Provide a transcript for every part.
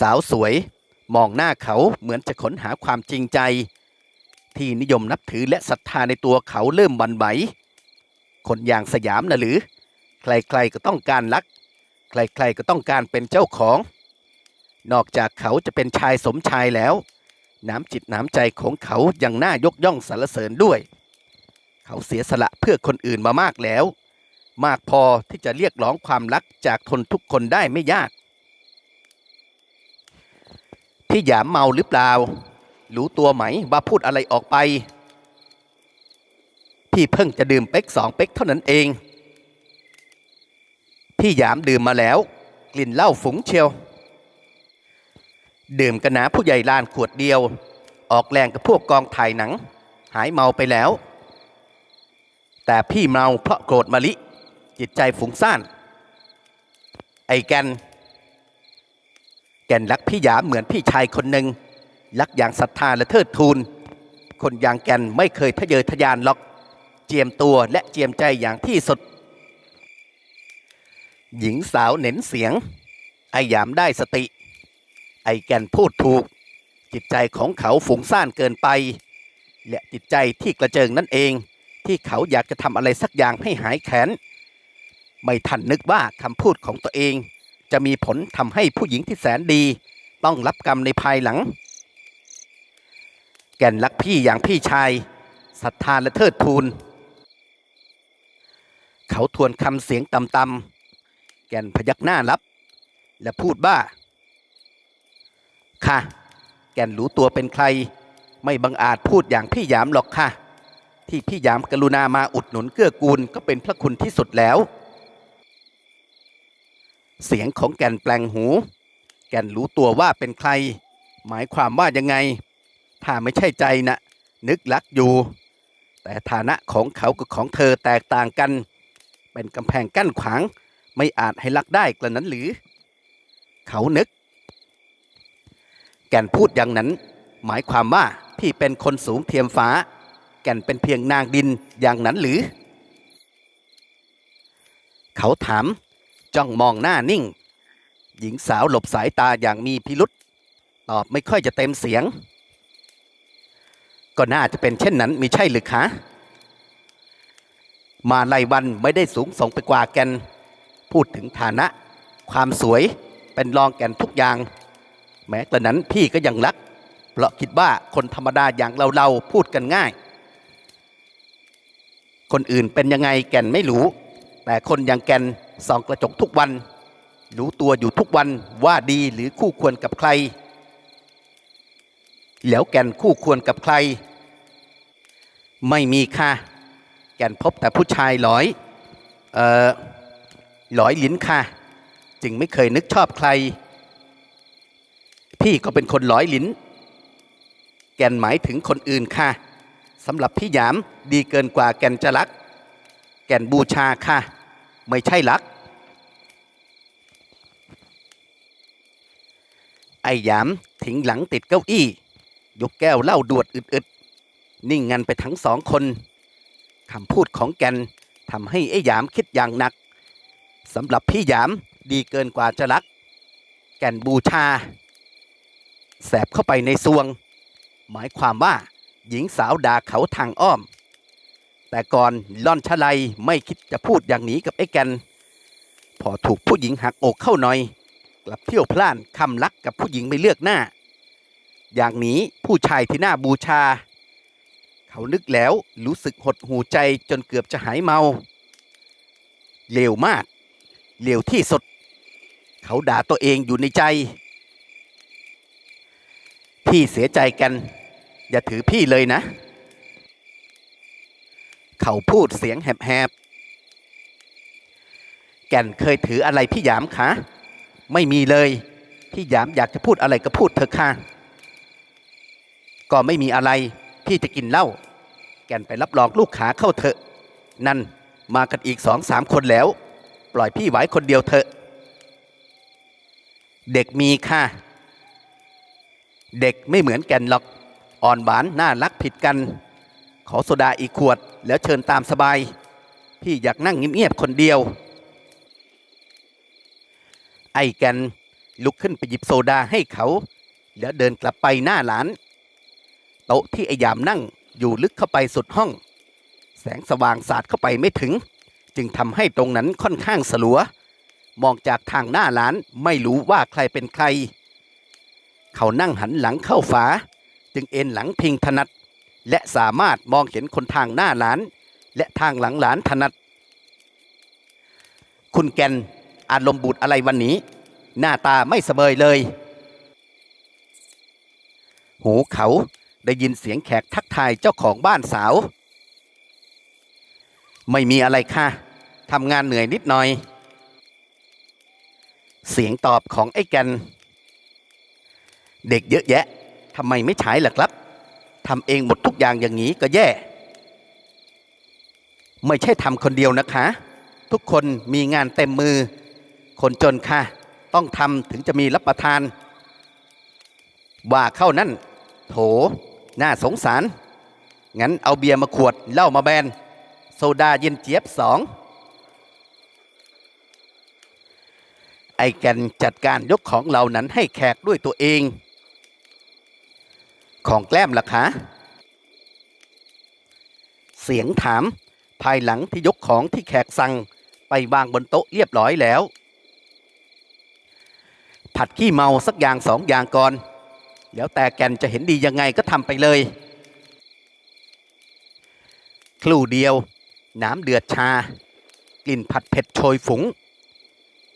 สาวสวย มองหน้าเขาเหมือนจะค้นหาความจริงใจ ที่นิยมนับถือและศรัทธาในตัวเขาเริ่มหวันไหวคนอย่างสยามนะหรือ ใครๆก็ต้องการรัก ใครๆก็ต้องการเป็นเจ้าของ นอกจากเขาจะเป็นชายสมชายแล้ว น้ำจิตน้ำใจของเขายังน่ายกย่องสรรเสริญด้วย เขาเสียสละเพื่อคนอื่นมามากแล้ว มากพอที่จะเรียกร้องความรักจากทนทุกคนได้ไม่ยาก พี่หยามเมาหรือเปล่า รู้ตัวไหมว่าพูดอะไรออกไป พี่เพิ่งจะดื่มเป๊กสองเป๊กเท่านั้นเอง พี่หยามดื่มมาแล้ว กลิ่นเหล้าฝุ่งเชียว ดื่มกันนะผู้ใหญ่ลานขวดเดียว ออกแรงกับพวกกองถ่ายหนัง หายเมาไปแล้ว แต่พี่เมาเพราะโกรธมะลิ จิตใจฝุ่งซ่าน ไอ้แกน แกนรักพี่หยามเหมือนพี่ชายคนหนึ่งรักอย่างศรัทธาและเทิดทูน คนอย่างแกนไม่เคยทะเยอทะยานหรอก เจียมตัวและเจียมใจอย่างที่สุด หญิงสาวเน้นเสียง ไอหยามได้สติ ไอแกนพูดถูก จิตใจของเขาฝุ่งซ่านเกินไป และจิตใจที่กระเจิงนั่นเอง ที่เขาอยากจะทำอะไรสักอย่างให้หายแค้นไม่ทันนึกว่าคำพูดของตัวเอง จะมีผลทำให้ผู้หญิงที่แสนดี ต้องรับกรรมในภายหลัง แก่นรักพี่อย่างพี่ชายศรัทธาและเทิดทูน เขาทวนคำเสียงต่ำๆแก่นพยักหน้ารับ และพูดว่าค่ะ แก่นรู้ตัวเป็นใคร ไม่บังอาจพูดอย่างพี่หยามหรอกค่ะ ที่พี่หยามกรุณามาอุดหนุนเกื้อกูลก็เป็นพระคุณที่สุดแล้ว เสียงของแก่นแปลงหู แก่นรู้ตัวว่าเป็นใคร หมายความว่ายังไง ถ้าไม่ใช่ใจนะนึกรักอยู่ แต่ฐานะของเขากับของเธอแตกต่างกัน เป็นกำแพงกั้นขวาง ไม่อาจให้รักได้กระนั้นหรือ เขานึก แก่นพูดอย่างนั้น หมายความว่าพี่เป็นคนสูงเทียมฟ้า แก่นเป็นเพียงนางดินอย่างนั้นหรือ เขาถาม จ้องมองหน้านิ่ง หญิงสาวหลบสายตาอย่างมีพิรุษตอบไม่ค่อยจะเต็มเสียง ก็น่าจะเป็นเช่นนั้นมิใช่หรือคะมาไลยวันไม่ได้สูงส่งไปกว่าแกน พูดถึงฐานะ ความสวยเป็นรองแกนทุกอย่าง แม้กระนั้นพี่ก็ยังรัก เพราะคิดว่าคนธรรมดาอย่างเราเราพูดกันง่าย คนอื่นเป็นยังไงแก่นไม่รู้ แต่คนอย่างแกน ส่องกระจกทุกวัน รู้ตัวอยู่ทุกวันว่าดีหรือคู่ควรกับใคร แล้วแกนคู่ควรกับใคร ไม่มีค่ะ แกนพบแต่ผู้ชายหลอยเอ่อหลอยลิ้นค่ะ จึงไม่เคยนึกชอบใคร พี่ก็เป็นคนหลอยลิ้น แกนหมายถึงคนอื่นค่ะสำหรับพี่หยามดีเกินกว่าแกนจะรัก แกนบูชาค่ะ ไม่ใช่รัก ไอ้หยามถิงหลังติดเก้าอี้ ยกแก้วเหล้าดวดอึดๆ นิ่งงันไปทั้งสองคนคำพูดของแกนทำให้ไอ้หยามคิดอย่างหนักสำหรับพี่หยามดีเกินกว่าจะรัก แกนบูชา แสบเข้าไปในซวง หมายความว่าหญิงสาวด่าเขาทางอ้อม แต่ก่อนล่อนชะไลไม่คิดจะพูดอย่างนี้กับไอ้แกน พอถูกผู้หญิงหักอกเข้าหน่อย กลับเที่ยวพล่านคำรักกับผู้หญิงไม่เลือกหน้า อย่างนี้ผู้ชายที่น่าบูชา เขานึกแล้วรู้สึกหดหูใจจนเกือบจะหายเมาเลวมากเลวที่สุด เขาด่าตัวเองอยู่ในใจ พี่เสียใจกัน อย่าถือพี่เลยนะ เขาพูดเสียงแหบๆ แก่นเคยถืออะไรพี่หยามคะ ไม่มีเลย พี่หยามอยากจะพูดอะไรก็พูดเถอะค่ะ ก็ไม่มีอะไร พี่จะกินเหล้า แก่นไปรับรองลูกขาเข้าเถอะ นั่นมากันอีกสองสามคนแล้ว ปล่อยพี่ไว้คนเดียวเถอะ เด็กมีค่ะ เด็กไม่เหมือนแก่นหรอก อ่อนหวานน่ารักผิดกัน ขอโซดาอีกขวด แล้วเชิญตามสบาย พี่อยากนั่งเงียบๆคนเดียว ไอ้แกนลุกขึ้นไปหยิบโซดาให้เขา แล้วเดินกลับไปหน้าร้าน โต๊ะที่ไอ้ยามนั่งอยู่ลึกเข้าไปสุดห้อง แสงสว่างสาดเข้าไปไม่ถึง จึงทำให้ตรงนั้นค่อนข้างสลัว มองจากทางหน้าร้านไม่รู้ว่าใครเป็นใคร เขานั่งหันหลังเข้าฝา จึงเอ็นหลังพิงถนัด และสามารถมองเห็นคนทางหน้าร้าน และทางหลังร้านถนัด คุณแกนอารมณ์บูดอะไรวันนี้ หน้าตาไม่เสมยเลย หูเขาได้ยินเสียงแขกทักทายเจ้าของบ้านสาว ไม่มีอะไรค่ะทำงานเหนื่อยนิดหน่อย เสียงตอบของไอ้แกนเด็กเยอะแยะทำไมไม่ใช้ล่ะครับ ทำเองหมดทุกอย่างอย่างนี้ก็แย่ ไม่ใช่ทำคนเดียวนะคะ ทุกคนมีงานเต็มมือ คนจนค่ะ ต้องทำถึงจะมีรับประทาน ว่าเข้านั่น โถ น่าสงสาร งั้นเอาเบียร์มาขวดเหล้ามาแบน โซดาเย็นเจี๊ยบสองไอ้แกนจัดการยกของเหล่านั้นให้แขกด้วยตัวเอง ของแกล้มล่ะคะ เสียงถาม ภายหลังที่ยกของที่แขกสั่งไปวางบนโต๊ะเรียบร้อยแล้ว ผัดขี้เมาสักอย่างสองอย่างก่อน แล้วแต่แกนจะเห็นดียังไงก็ทำไปเลย ครู่เดียว น้ำเดือดชา กลิ่นผัดเผ็ดโชยฝุง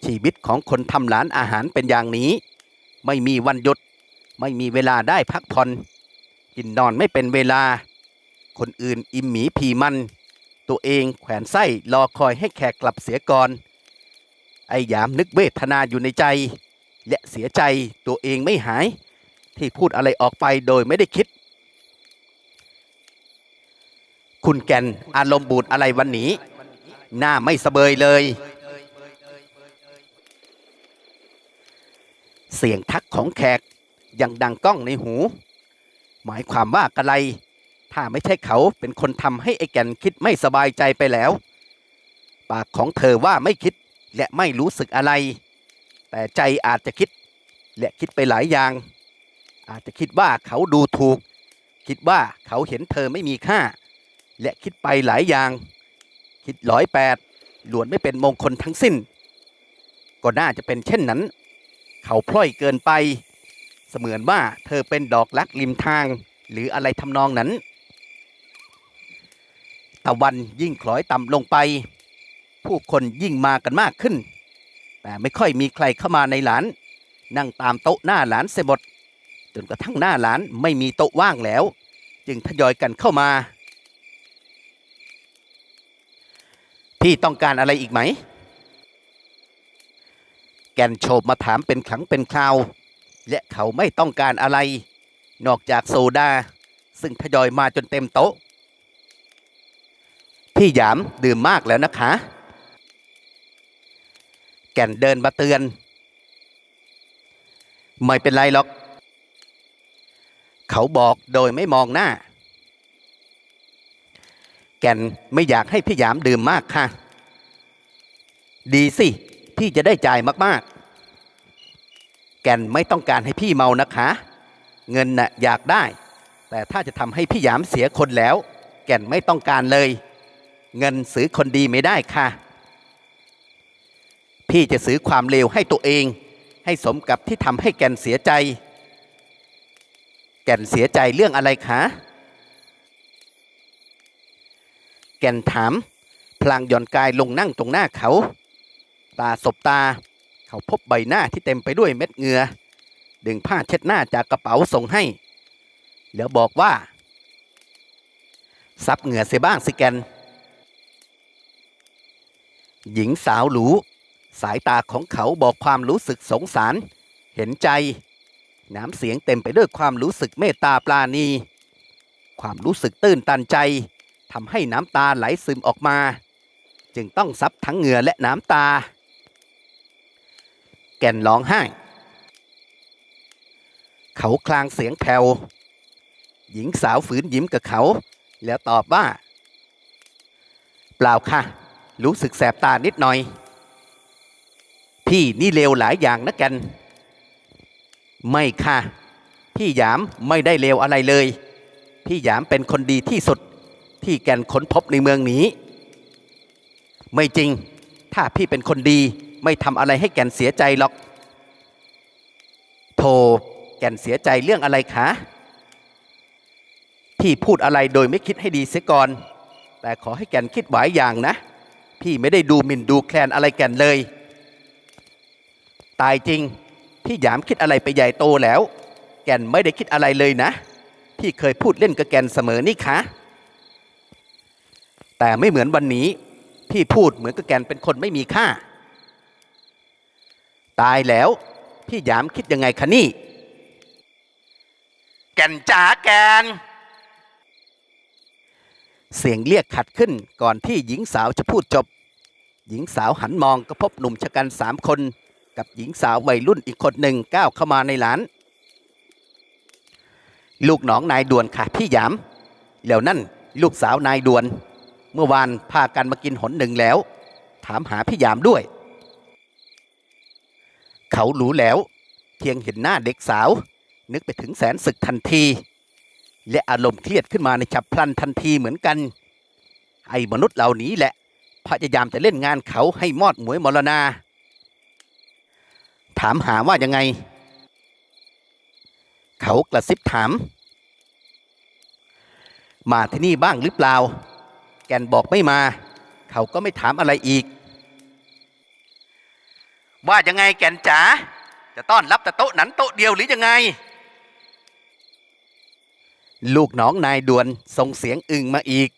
ชีวิตของคนทำร้านอาหารเป็นอย่างนี้ ไม่มีวันหยุด ไม่มีเวลาได้พักผ่อน กินนอนไม่เป็นเวลา คนอื่นอิ่มหมีผีมัน ตัวเองแขวนไส้รอคอยให้แขกกลับเสียก่อน ไอ้ยามนึกเวทนาอยู่ในใจ และเสียใจตัวเองไม่หาย ที่พูดอะไรออกไปโดยไม่ได้คิด คุณแกนอารมณ์บูดอะไรวันนี้ หน้าไม่สเบยเลยเสียงทักของแขกยังดังก้องในหู หมายความว่ากะไร ถ้าไม่ใช่เขาเป็นคนทำให้ไอ้แก่นคิดไม่สบายใจไปแล้ว ปากของเธอว่าไม่คิดและไม่รู้สึกอะไร แต่ใจอาจจะคิด และคิดไปหลายอย่าง อาจจะคิดว่าเขาดูถูก คิดว่าเขาเห็นเธอไม่มีค่า และคิดไปหลายอย่าง คิดร้อยแปดล้วนไม่เป็นมงคลทั้งสิ้น ก็น่าจะเป็นเช่นนั้น เขาพล่อยเกินไป เสมือนว่าเธอเป็นดอกลักริมทาง หรืออะไรทำนองนั้น ตะวันยิ่งคล้อยต่ำลงไป ผู้คนยิ่งมากันมากขึ้น แต่ไม่ค่อยมีใครเข้ามาในหลาน นั่งตามโต๊ะหน้าหลานเสียหมดจนกระทั่งหน้าหลานไม่มีโต๊ะว่างแล้ว จึงทยอยกันเข้ามา พี่ต้องการอะไรอีกไหม แกนโฉบมาถามเป็นครั้งเป็นคราว และเขาไม่ต้องการอะไร นอกจากโซดา ซึ่งทยอยมาจนเต็มโต๊ะ พี่หยามดื่มมากแล้วนะคะ แก่นเดินมาเตือน ไม่เป็นไรหรอก เขาบอกโดยไม่มองหน้า แก่นไม่อยากให้พี่หยามดื่มมากค่ะ ดีสิ พี่จะได้จ่ายมากๆ แก่นไม่ต้องการให้พี่เมานะคะ เงินน่ะอยากได้ แต่ถ้าจะทำให้พี่หยามเสียคนแล้ว แก่นไม่ต้องการเลย เงินซื้อคนดีไม่ได้ค่ะ พี่จะซื้อความเลวให้ตัวเอง ให้สมกับที่ทำให้แก่นเสียใจ แก่นเสียใจเรื่องอะไรคะแก่นถาม พลางหย่อนกายลงนั่งตรงหน้าเขา ตาสบตา เขาพบใบหน้าที่เต็มไปด้วยเม็ดเหงื่อดึงผ้าเช็ดหน้าจากกระเป๋าส่งให้ แล้วบอกว่า ซับเหงื่อเสียบ้างสิแกน หญิงสาวหรูสายตาของเขาบอกความรู้สึกสงสาร เห็นใจ น้ำเสียงเต็มไปด้วยความรู้สึกเมตตาปราณี ความรู้สึกตื้นตันใจทำให้น้ำตาไหลซึมออกมา จึงต้องซับทั้งเหงื่อและน้ำตา แก่นร้องไห้ เขาคลางเสียงแผ่วหญิงสาวฝืนยิ้มกับเขา แล้วตอบว่า เปล่าค่ะ รู้สึกแสบตานิดหน่อย พี่นี่เลวหลายอย่างนะแกนไม่ค่ะ พี่หยามไม่ได้เลวอะไรเลย พี่หยามเป็นคนดีที่สุดที่แก่นค้นพบในเมืองนี้ ไม่จริง ถ้าพี่เป็นคนดี ไม่ทำอะไรให้แก่นเสียใจหรอกโธ่แก่นเสียใจเรื่องอะไรคะ พี่พูดอะไรโดยไม่คิดให้ดีเสียก่อน แต่ขอให้แก่นคิดไว้อย่างนะ พี่ไม่ได้ดูหมิ่นดูแคลนอะไรแก่นเลย ตายจริง พี่หยามคิดอะไรไปใหญ่โตแล้ว แก่นไม่ได้คิดอะไรเลยนะ พี่เคยพูดเล่นกับแก่นเสมอนี่คะ แต่ไม่เหมือนวันนี้ พี่พูดเหมือนกับแก่นเป็นคนไม่มีค่า ตายแล้ว พี่หยามคิดยังไงคะนี่ แก่นจ๋าแก่นเสียงเรียกขัดขึ้นก่อนที่หญิงสาวจะพูดจบ หญิงสาวหันมองก็พบหนุ่มชะกันสามคน กับหญิงสาววัยรุ่นอีกคนหนึ่งก้าวเข้ามาในร้าน ลูกน้องนายด่วนค่ะพี่หยาม แล้วนั่นลูกสาวนายด่วน เมื่อวานพากันมากินหนหนึ่งแล้ว ถามหาพี่หยามด้วย เขารู้แล้วเพียงเห็นหน้าเด็กสาว นึกไปถึงแสนศึกทันที และอารมณ์เครียดขึ้นมาในฉับพลันทันทีเหมือนกัน ไอ้มนุษย์เหล่านี้แหละ พยายามจะเล่นงานเขาให้มอดหมวยมรณา ถามหาว่ายังไง เขากระซิบถาม มาที่นี่บ้างหรือเปล่า แกนบอกไม่มา เขาก็ไม่ถามอะไรอีก ว่ายังไงแก่นจ๋าจะต้อนรับแต่โต๊ะนั้นโต๊ะเดียวหรือยังไง ลูกน้องนายด่วนส่งเสียงอึงมาอีก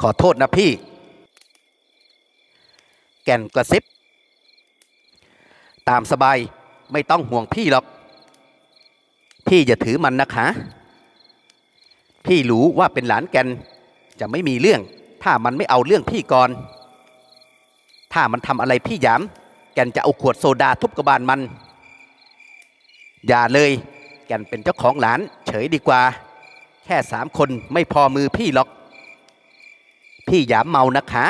ขอโทษนะพี่ แก่นกระซิบ ตามสบายไม่ต้องห่วงพี่หรอก พี่อย่าถือมันนะคะ พี่รู้ว่าเป็นหลานแก่นจะไม่มีเรื่อง ถ้ามันไม่เอาเรื่องพี่ก่อน ถ้ามันทำอะไรพี่หยาม แกนจะเอาขวดโซดาทุบกระบาลมัน อย่าเลย แกนเป็นเจ้าของหลาน เฉยดีกว่า แค่สามคนไม่พอมือพี่หรอก พี่หยามเมานะคะ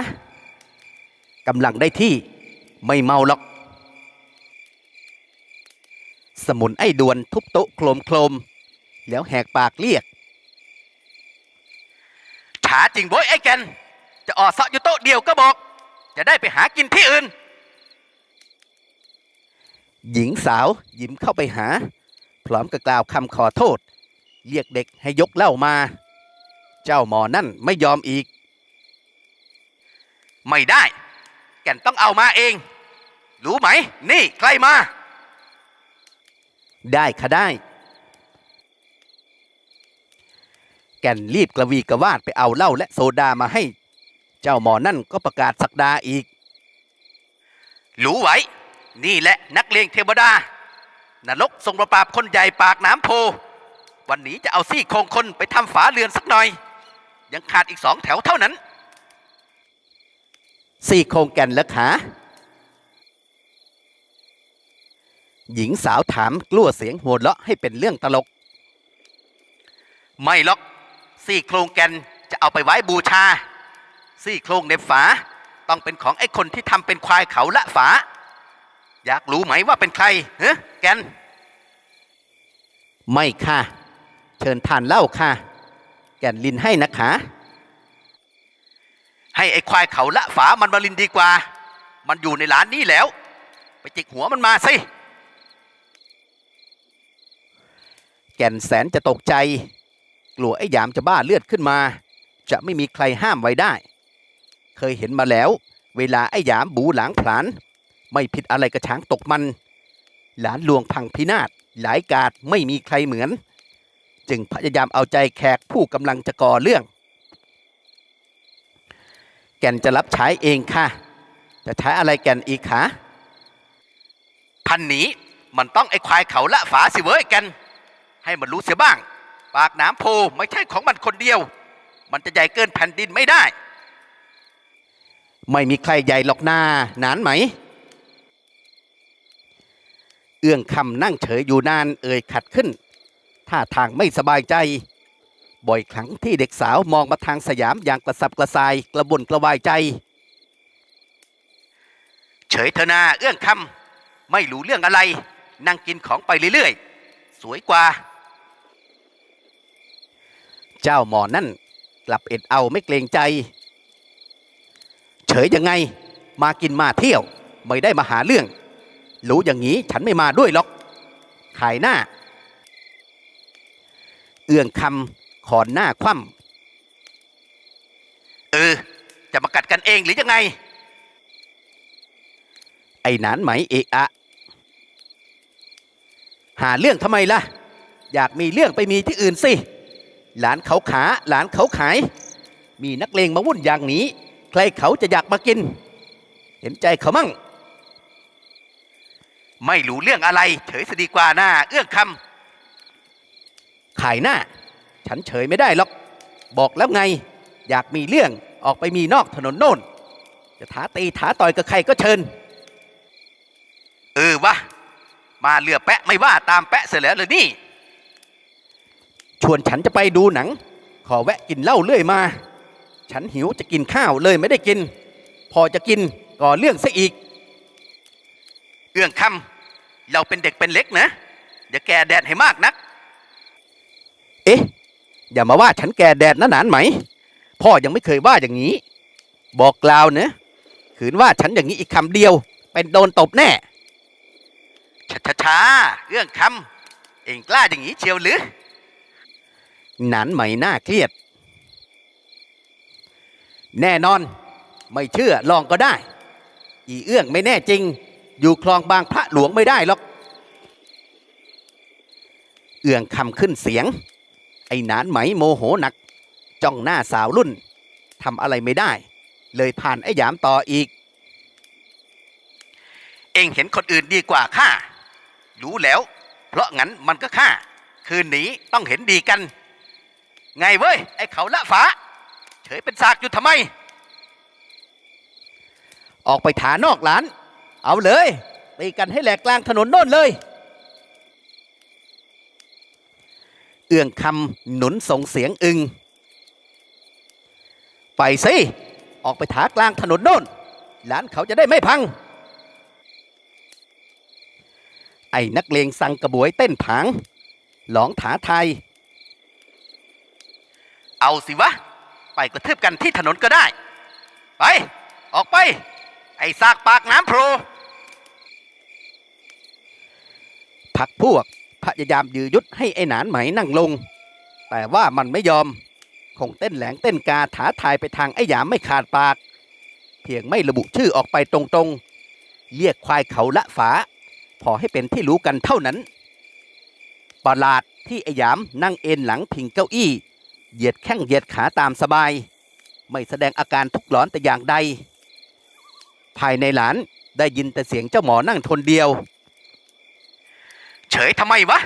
กำลังได้ที่ไม่เมาหรอก สมุนไอ้ดวนทุบโต๊ะโครมโครมแล้วแหกปากเรียกถาจริงโว้ยไอ้แกนจะออดเสาะอยู่โต๊ะเดียวก็บอก จะได้ไปหากินที่อื่น หญิงสาวยิ้มเข้าไปหา พร้อมกับกล่าวคำขอโทษ เรียกเด็กให้ยกเหล้ามา เจ้าหมอนั่นไม่ยอมอีก ไม่ได้ แก่นต้องเอามาเอง รู้ไหม นี่ใครมา ได้ค่ะได้ แก่นรีบกระวีกระวาดไปเอาเหล้าและโซดามาให้ เจ้าหมอนั่นก็ประกาศสักดาอีก รู้ไว้ นี่แหละนักเลงเทวดานรกทรงประปราบคนใหญ่ปากน้ำโพ วันนี้จะเอาซี่โครงคนไปทำฝาเรือนสักหน่อย ยังขาดอีกสองแถวเท่านั้น ซี่โครงแก่นและขาหญิงสาวถามกลัวเสียงหัวเราะให้เป็นเรื่องตลก ไม่หรอก ซี่โครงแก่นจะเอาไปไว้บูชา ซี่โครงในฝา ต้องเป็นของไอ้คนที่ทำเป็นควายเขาละฝา อยากรู้ไหมว่าเป็นใครเฮ้แกน ไม่ค่ะ เชิญทานเหล้าค่ะ แกนลินให้นะคะ ให้ไอ้ควายเขาละฝามันมาลินดีกว่า มันอยู่ในร้านนี้แล้ว ไปจิกหัวมันมาสิแก่นแสนจะตกใจ กลัวไอ้หยามจะบ้าเลือดขึ้นมา จะไม่มีใครห้ามไว้ได้ เคยเห็นมาแล้ว เวลาไอ้หยามบูหลังผลาน ไม่ผิดอะไรกับช้างตกมัน หลานหลวงพังพินาศหลายกาดไม่มีใครเหมือน จึงพยายามเอาใจแขกผู้กำลังจะก่อเรื่อง แก่นจะรับใช้เองค่ะ จะใช้อะไรแก่นอีกคะพันหนีมันต้องไอ้ควายเขาละฝาสิเว้ยแก่นให้มันรู้เสียบ้าง ปากน้ำโพไม่ใช่ของมันคนเดียว มันจะใหญ่เกินแผ่นดินไม่ได้ ไม่มีใครใหญ่หรอกหน้านานไหม เอื้องคำนั่งเฉยอยู่นานเอ่ยขัดขึ้นท่าทางไม่สบายใจ บ่อยครั้งที่เด็กสาวมองมาทางสยามอย่างกระสับกระส่ายกระบนกระวายใจ เฉยเถอนาเอื้องคำไม่รู้เรื่องอะไร นั่งกินของไปเรื่อยๆ สวยกว่า เจ้าหมอนั่นกลับเอ็ดเอาไม่เกรงใจ เฉยยังไง มากินมาเที่ยว ไม่ได้มาหาเรื่อง รู้อย่างนี้ฉันไม่มาด้วยหรอกขายหน้า เอื้องคำขอนหน้าคว่ำเออ จะมากัดกันเองหรือยังไง ไอ้หนานไหมเอะอะหาเรื่องทำไมล่ะ อยากมีเรื่องไปมีที่อื่นสิ หลานเขาขาหลานเขาขาย มีนักเลงมาวุ่นอย่างนี้ ใครเขาจะอยากมากิน เห็นใจเขามั่ง ไม่รู้เรื่องอะไร เฉยสดีกว่าหน้า เอื้องคำขายหน้า ฉันเฉยไม่ได้หรอก บอกแล้วไง อยากมีเรื่องออกไปมีนอกถนนโน่น จะท้าตีท้าต่อยกับใครก็เชิญ เออวะ มาเรือแปะไม่ว่าตามแปะเสียแล้วเลยนี่ ชวนฉันจะไปดูหนัง ขอแวะกินเหล้าเรื่อยมา ฉันหิวจะกินข้าวเลยไม่ได้กิน พอจะกินก่อเรื่องซะอีก เอื้องคำเราเป็นเด็กเป็นเล็กนะอย่าแก่แดดให้มากนัก เอ๊ะ อย่ามาว่าฉันแก่แดดนะหนานไหม พ่อยังไม่เคยว่าอย่างนี้ บอกกล่าวเนะขืนว่าฉันอย่างนี้อีกคำเดียว เป็นโดนตบแน่ช้าช้าช้าๆเรื่องคำเองกล้าอย่างนี้เชียวหรือ หนานไหมหน้าเครียด แน่นอนไม่เชื่อลองก็ได้ อีเอื้องไม่แน่จริง อยู่คลองบางพระหลวงไม่ได้หรอก เอื้องคำขึ้นเสียง ไอ้หนานไหมโมโหหนัก จ้องหน้าสาวรุ่นทำอะไรไม่ได้ เลยผ่านไอ้หยามต่ออีก เองเห็นคนอื่นดีกว่าข้ารู้แล้ว เพราะงั้นมันก็ข้าคืนนี้ต้องเห็นดีกัน ไงเว้ย ไอ้เขาละฟ้า ยเป็นซากอยู่ทำไม ออกไปถานอกร้าน เอาเลยตีกันให้แหลกกลางถนนโน่นเลย เอื้องคำหนุนส่งเสียงอึง ไปสิ ออกไปถากลางถนนโน่น หลานเขาจะได้ไม่พัง ไอ้นักเลงสังกระบวยเต้นผาง หลองถาไทย เอาสิวะ ไปกระทืบกันที่ถนนก็ได้ ไป ออกไป ไอ้ซากปากน้ำโพรพักพวกพยายามยื้อยุดให้ไอ้หนานไหมนั่งลง แต่ว่ามันไม่ยอม คงเต้นแหลงเต้นกาถาทายไปทางไอ้หยามไม่ขาดปาก เพียงไม่ระบุชื่อออกไปตรงๆ เรียกควายเขาละฝา พอให้เป็นที่รู้กันเท่านั้นประหลาดที่ไอ้หยามนั่งเอนหลังพิงเก้าอี้ เหยียดแข้งเหยียดขาตามสบาย ไม่แสดงอาการทุกข์ร้อนแต่อย่างใด ภายในหลานได้ยินแต่เสียงเจ้าหมอนั่งทนเดียว เฉยทำไมวะ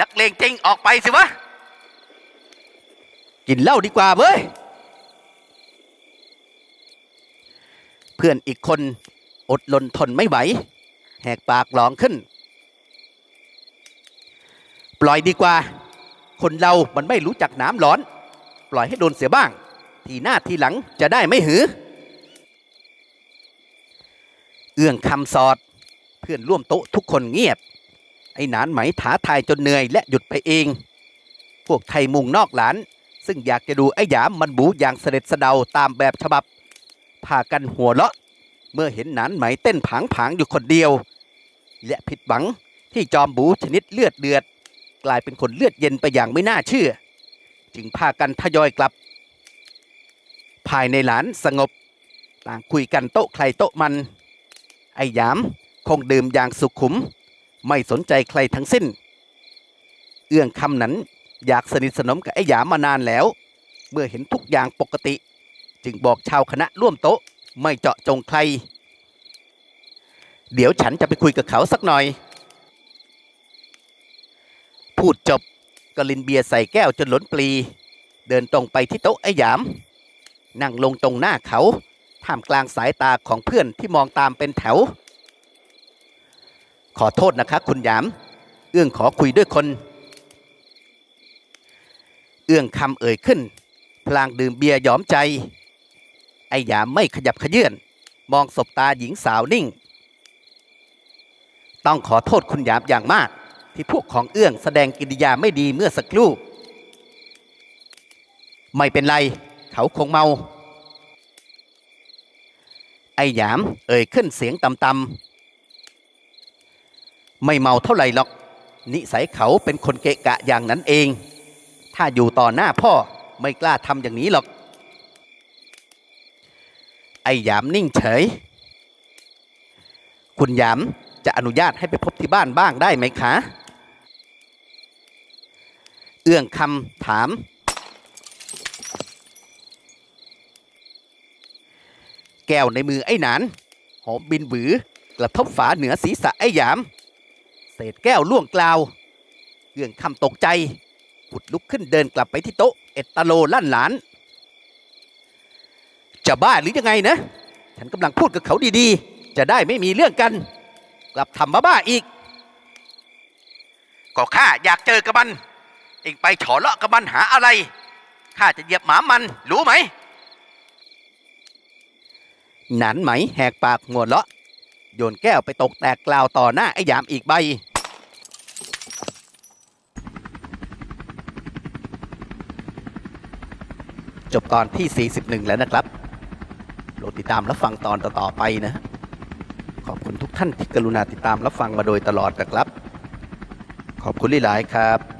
นักเลงจริงออกไปสิวะ กินเหล้าดีกว่าเว้ย เพื่อนอีกคนอดลนทนไม่ไหว แหกปากร้องขึ้น ปล่อยดีกว่า คนเรามันไม่รู้จักน้ำร้อน ปล่อยให้โดนเสียบ้าง ทีหน้าทีหลังจะได้ไม่หือ เอื้องคำสอด เพื่อนร่วมโต๊ะทุกคนเงียบ ไอ้หนานไหมถาทายจนเหนื่อยและหยุดไปเอง พวกไทยมุงนอกหลาน ซึ่งอยากจะดูไอ้หยามมันบูอย่างเสด็จเสดาตามแบบฉบับ พากันหัวเราะ เมื่อเห็นหนานไหมเต้นผางผางอยู่คนเดียว และผิดหวังที่จอมบูชนิดเลือดเดือด กลายเป็นคนเลือดเย็นไปอย่างไม่น่าเชื่อ จึงพากันทยอยกลับ ภายในหลานสงบ ต่างคุยกันโต๊ะใครโต๊ะมัน ไอ้ยามคงดื่มอย่างสุขุม ไม่สนใจใครทั้งสิ้น เอื้องคำนั้นอยากสนิทสนมกับไอ้ยามมานานแล้ว เมื่อเห็นทุกอย่างปกติ จึงบอกชาวคณะร่วมโต๊ะ ไม่เจาะจงใคร เดี๋ยวฉันจะไปคุยกับเขาสักหน่อย พูดจบก็ลินเบียร์ใส่แก้วจนล้นปลี เดินตรงไปที่โต๊ะไอ้หยาม นั่งลงตรงหน้าเขาท่ามกลางสายตาของเพื่อนที่มองตามเป็นแถว ขอโทษนะคะคุณหยาม เอื้องขอคุยด้วยคน เอื้องคำเอ่ยขึ้น พลางดื่มเบียร์ยอมใจ ไอ้หยามไม่ขยับขยื่น มองสบตาหญิงสาวนิ่ง ต้องขอโทษคุณหยามอย่างมาก ที่พวกของเอื้องแสดงกิริยาไม่ดีเมื่อสักครู่ ไม่เป็นไร เขาคงเมา ไอ้หยามเอ่ยขึ้นเสียงต่ำๆไม่เมาเท่าไหร่หรอก นิสัยเขาเป็นคนเกะกะอย่างนั้นเอง ถ้าอยู่ต่อหน้าพ่อไม่กล้าทำอย่างนี้หรอก ไอ้หยามนิ่งเฉย คุณหยามจะอนุญาตให้ไปพบที่บ้านบ้างได้ไหมคะ เอื้องคำถาม แก้วในมือไอ้หนาน หอมบินหวือกระทบฝาเหนือศีรษะไอ้หยาม เศษแก้วล่วงกล่าว เอื้องคำตกใจผุดลุกขึ้นเดินกลับไปที่โต๊ะ เอตตาโลลั่นหลาน จะบ้าหรือยังไงนะ ฉันกำลังพูดกับเขาดีๆ จะได้ไม่มีเรื่องกัน กลับทำบ้าๆอีก ก็ข้าอยากเจอกับมัน เองไปฉอเลาะกับมันหาอะไร ข้าจะเหยียบหมามัน รู้ไหม หนานไหมแหกปากหัวเราะ โยนแก้วไปตกแตกกล่าวต่อหน้าไอ้ยามอีกใบ จบตอนที่ 41 แล้วนะครับโปรดติดตามรับฟังตอนต่อๆไปนะ ขอบคุณทุกท่านที่กรุณาติดตามรับฟังมาโดยตลอดนะครับ ขอบคุณหลายๆครับ